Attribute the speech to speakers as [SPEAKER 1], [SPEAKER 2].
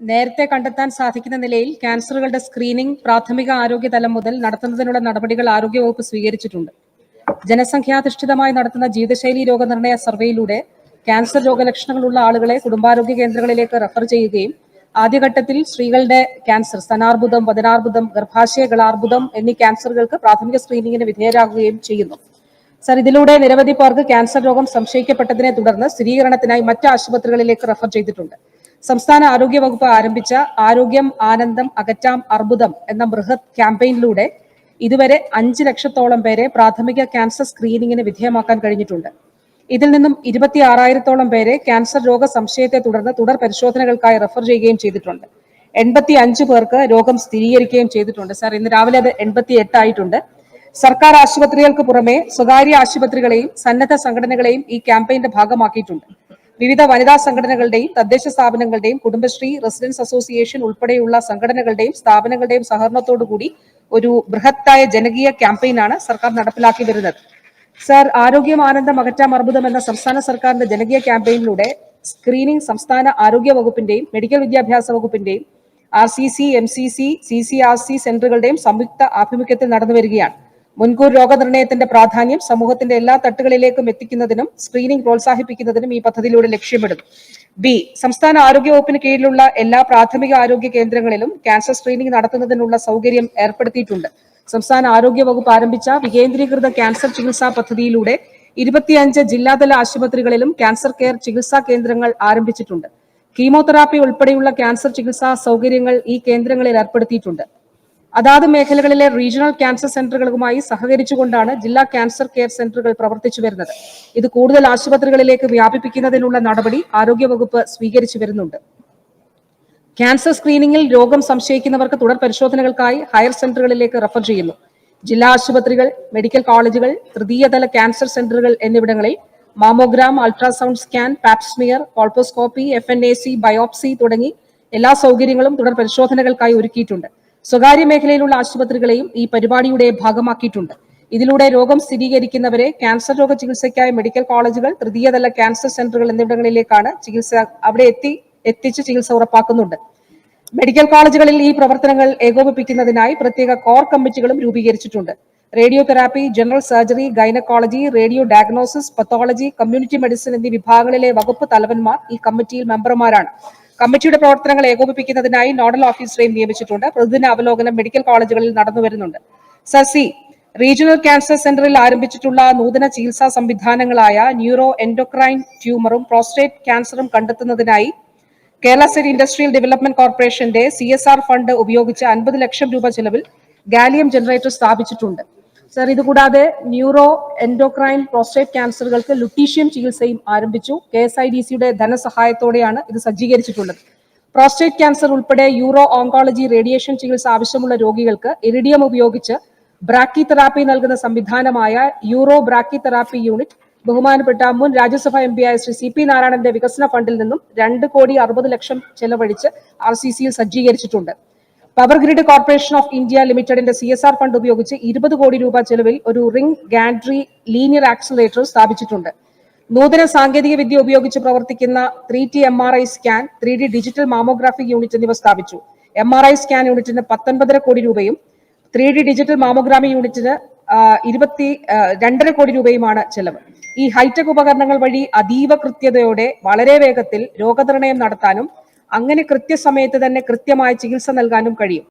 [SPEAKER 1] നേരത്തെ കണ്ടെത്താൻ സാധിക്കുന്ന നിലയിൽ ക്യാൻസറുകളുടെ സ്ക്രീനിംഗ് പ്രാഥമിക ആരോഗ്യ തലം മുതൽ നടത്തുന്നതിനുള്ള നടപടികൾ ആരോഗ്യവകുപ്പ് സ്വീകരിച്ചിട്ടുണ്ട്. ജനസംഖ്യാധിഷ്ഠിതമായി നടത്തുന്ന ജീവിതശൈലി രോഗനിർണയ സർവേയിലൂടെ ക്യാൻസർ രോഗലക്ഷണങ്ങളുള്ള ആളുകളെ കുടുംബാരോഗ്യ കേന്ദ്രങ്ങളിലേക്ക് റഫർ ചെയ്യുകയും ആദ്യഘട്ടത്തിൽ സ്ത്രീകളുടെ ക്യാൻസർ സ്തനാർബുദം വദനാർബുദം ഗർഭാശയ ഗളാർബുദം എന്നീ ക്യാൻസറുകൾക്ക് പ്രാഥമിക സ്ക്രീനിങ്ങിന് വിധേയരാകുകയും ചെയ്യുന്നു. സർ ഇതിലൂടെ നിരവധി പേർക്ക് ക്യാൻസർ രോഗം സംശയിക്കപ്പെട്ടതിനെ തുടർന്ന് സ്ഥിരീകരണത്തിനായി മറ്റ് ആശുപത്രികളിലേക്ക് റഫർ ചെയ്തിട്ടുണ്ട്. സംസ്ഥാന ആരോഗ്യ വകുപ്പ് ആരംഭിച്ച ആരോഗ്യം ആനന്ദം അകറ്റാം അർബുദം എന്ന ബൃഹത് ക്യാമ്പയിനിലൂടെ ഇതുവരെ അഞ്ച് ലക്ഷത്തോളം പേരെ പ്രാഥമിക ക്യാൻസർ സ്ക്രീനിങ്ങിന് വിധേയമാക്കാൻ കഴിഞ്ഞിട്ടുണ്ട്. ഇതിൽ നിന്നും ഇരുപത്തി ആറായിരത്തോളം പേരെ ക്യാൻസർ രോഗ സംശയത്തെ തുടർന്ന് തുടർ പരിശോധനകൾക്കായി റെഫർ ചെയ്യുകയും ചെയ്തിട്ടുണ്ട്. എൺപത്തി അഞ്ച് പേർക്ക് രോഗം സ്ഥിരീകരിക്കുകയും ചെയ്തിട്ടുണ്ട്. സാർ ഇന്ന് രാവിലെ അത് എൺപത്തി എട്ടായിട്ടുണ്ട് സർക്കാർ ആശുപത്രികൾക്ക് പുറമെ സ്വകാര്യ ആശുപത്രികളെയും സന്നദ്ധ സംഘടനകളെയും ഈ ക്യാമ്പയിന്റെ ഭാഗമാക്കിയിട്ടുണ്ട്. വിവിധ വനിതാ സംഘടനകളുടെയും തദ്ദേശ സ്ഥാപനങ്ങളുടെയും കുടുംബശ്രീ റെസിഡൻസ് അസോസിയേഷൻ ഉൾപ്പെടെയുള്ള സംഘടനകളുടെയും സ്ഥാപനങ്ങളുടെയും സഹകരണത്തോടുകൂടി ഒരു ബൃഹത്തായ ജനകീയ ക്യാമ്പയിനാണ് സർക്കാർ നടപ്പിലാക്കി വരുന്നത്. സർ ആരോഗ്യം ആനന്ദം അകറ്റാം അർബുദം എന്ന സംസ്ഥാന സർക്കാരിന്റെ ജനകീയ ക്യാമ്പയിനിലൂടെ സ്ക്രീനിംഗ് സംസ്ഥാന ആരോഗ്യ വകുപ്പിന്റെയും മെഡിക്കൽ വിദ്യാഭ്യാസ വകുപ്പിന്റെയും R C C M C C C C R C സെന്ററുകളുടെയും സംയുക്ത ആഭിമുഖ്യത്തിൽ നടന്നു വരികയാണ്. മുൻകൂർ രോഗനിർണയത്തിന്റെ പ്രാധാന്യം സമൂഹത്തിന്റെ എല്ലാ തട്ടുകളിലേക്കും എത്തിക്കുന്നതിനും സ്ക്രീനിംഗ് പ്രോത്സാഹിപ്പിക്കുന്നതിനും ഈ പദ്ധതിയിലൂടെ ലക്ഷ്യമിടുന്നു. ബി സംസ്ഥാന ആരോഗ്യ വകുപ്പിന് കീഴിലുള്ള എല്ലാ പ്രാഥമിക ആരോഗ്യ കേന്ദ്രങ്ങളിലും ക്യാൻസർ സ്ക്രീനിംഗ് നടത്തുന്നതിനുള്ള സൗകര്യം ഏർപ്പെടുത്തിയിട്ടുണ്ട്. സംസ്ഥാന ആരോഗ്യ വകുപ്പ് ആരംഭിച്ച വികേന്ദ്രീകൃത ക്യാൻസർ ചികിത്സാ പദ്ധതിയിലൂടെ ഇരുപത്തിയഞ്ച് ജില്ലാതല ആശുപത്രികളിലും ക്യാൻസർ കെയർ ചികിത്സാ കേന്ദ്രങ്ങൾ ആരംഭിച്ചിട്ടുണ്ട്. കീമോതെറാപ്പി ഉൾപ്പെടെയുള്ള ക്യാൻസർ ചികിത്സാ സൗകര്യങ്ങൾ ഈ കേന്ദ്രങ്ങളിൽ ഏർപ്പെടുത്തിയിട്ടുണ്ട്. അതാത് മേഖലകളിലെ റീജിയണൽ ക്യാൻസർ സെന്ററുകളുമായി സഹകരിച്ചുകൊണ്ടാണ് ജില്ലാ ക്യാൻസർ കെയർ സെന്ററുകൾ പ്രവർത്തിച്ചു വരുന്നത്. ഇത് കൂടുതൽ ആശുപത്രികളിലേക്ക് വ്യാപിപ്പിക്കുന്നതിനുള്ള നടപടി ആരോഗ്യവകുപ്പ് സ്വീകരിച്ചു വരുന്നുണ്ട്. ക്യാൻസർ സ്ക്രീനിംഗിൽ രോഗം സംശയിക്കുന്നവർക്ക് തുടർ പരിശോധനകൾക്കായി ഹയർ സെന്ററുകളിലേക്ക് റഫർ ചെയ്യുന്നു. ജില്ലാ ആശുപത്രികൾ മെഡിക്കൽ കോളേജുകൾ തൃതീയതല ക്യാൻസർ സെന്ററുകൾ എന്നിവിടങ്ങളിൽ mammogram ultrasound scan pap smear colposcopy F N A C biopsy തുടങ്ങി എല്ലാ സൗകര്യങ്ങളും തുടർ പരിശോധനകൾക്കായി ഒരുക്കിയിട്ടുണ്ട്. സ്വകാര്യ മേഖലയിലുള്ള ആശുപത്രികളെയും ഈ പരിപാടിയുടെ ഭാഗമാക്കിയിട്ടുണ്ട്. ഇതിലൂടെ രോഗം സ്ഥിരീകരിക്കുന്നവരെ ക്യാൻസർ രോഗ ചികിത്സയ്ക്കായി മെഡിക്കൽ കോളേജുകൾ തൃതീയതല ക്യാൻസർ സെന്ററുകൾ എന്നിവിടങ്ങളിലേക്കാണ് ചികിത്സ അവിടെ എത്തി എത്തിച്ച് ചികിത്സ ഉറപ്പാക്കുന്നുണ്ട്. മെഡിക്കൽ കോളേജുകളിൽ ഈ പ്രവർത്തനങ്ങൾ ഏകോപിപ്പിക്കുന്നതിനായി പ്രത്യേക കോർ കമ്മിറ്റികളും രൂപീകരിച്ചിട്ടുണ്ട്. Radiotherapy general surgery gynaecology radiodiagnosis pathology community medicine എന്നീ വിഭാഗങ്ങളിലെ വകുപ്പ് തലവന്മാർ ഈ കമ്മിറ്റിയിൽ മെമ്പർമാരാണ്. കമ്മിറ്റിയുടെ പ്രവർത്തനങ്ങൾ ഏകോപിപ്പിക്കുന്നതിനായി നോഡൽ ഓഫീസറെയും നിയമിച്ചിട്ടുണ്ട്. പ്രതിദിന അവലോകനം മെഡിക്കൽ കോളേജുകളിൽ നടന്നു വരുന്നുണ്ട്. സസി റീജിയണൽ ക്യാൻസർ സെന്ററിൽ ആരംഭിച്ചിട്ടുള്ള നൂതന ചികിത്സാ സംവിധാനങ്ങളായ ന്യൂറോ എൻഡോക്രൈൻ ട്യൂമറും പ്രോസ്റ്റേറ്റ് ക്യാൻസറും കണ്ടെത്തുന്നതിനായി കേരള സ്റ്റേറ്റ് ഇൻഡസ്ട്രിയൽ ഡെവലപ്മെന്റ് കോർപ്പറേഷന്റെ സി ഫണ്ട് ഉപയോഗിച്ച് അൻപത് ലക്ഷം രൂപ ചെലവിൽ ഗാലിയം ജനറേറ്റർ സ്ഥാപിച്ചിട്ടുണ്ട്. സർ ഇതുകൂടാതെ ന്യൂറോ എൻഡോക്രൈൻ പ്രോസ്റ്റേറ്റ് ക്യാൻസറുകൾക്ക് ലുട്ടീഷ്യം ചികിത്സയും ആരംഭിച്ചു. കെ എസ് ഐ ഡി സിയുടെ ധനസഹായത്തോടെയാണ് ഇത് സജ്ജീകരിച്ചിട്ടുള്ളത്. പ്രോസ്റ്റേറ്റ് ക്യാൻസർ ഉൾപ്പെടെ യൂറോ ഓങ്കോളജി റേഡിയേഷൻ ചികിത്സ ആവശ്യമുള്ള രോഗികൾക്ക് ഇറിഡിയം ഉപയോഗിച്ച് ബ്രാക്കി തെറാപ്പി നൽകുന്ന സംവിധാനമായ യൂറോ ബ്രാക്കി തെറാപ്പി യൂണിറ്റ് ബഹുമാനപ്പെട്ട മുൻ രാജ്യസഭ എം പി ആയ ശ്രീ സി പി നാരായണന്റെ വികസന ഫണ്ടിൽ നിന്നും രണ്ട് കോടി അറുപത് ലക്ഷം ചെലവഴിച്ച് ആർ സി സിയിൽ സജ്ജീകരിച്ചിട്ടുണ്ട്. Power grid corporation of India ലിമിറ്റഡിന്റെ സി എസ് ആർ ഫണ്ട് ഉപയോഗിച്ച് ഇരുപത് കോടി രൂപ ചെലവിൽ ഒരു റിംഗ് ഗാൻഡ്രി ലീനിയർ ആക്സിലേറ്റർ സ്ഥാപിച്ചിട്ടുണ്ട്. നൂതന സാങ്കേതിക വിദ്യ ഉപയോഗിച്ച് പ്രവർത്തിക്കുന്ന three T M R I scan three D digital mammography unit എന്നിവ സ്ഥാപിച്ചു. എം ആർ ഐ സ്കാൻ യൂണിറ്റിന് പത്തൊൻപതര കോടി രൂപയും ത്രീ ഡി ഡിജിറ്റൽ മാമോഗ്രാമി യൂണിറ്റിന് ഇരുപത്തി രണ്ടര കോടി രൂപയുമാണ് ചെലവ്. ഈ ഹൈടെക് ഉപകരണങ്ങൾ വഴി അതീവ കൃത്യതയോടെ വളരെ വേഗത്തിൽ രോഗനിർണയം നടത്താനും അങ്ങനെ കൃത്യസമയത്ത് തന്നെ കൃത്യമായ ചികിത്സ നൽകാനും കഴിയും.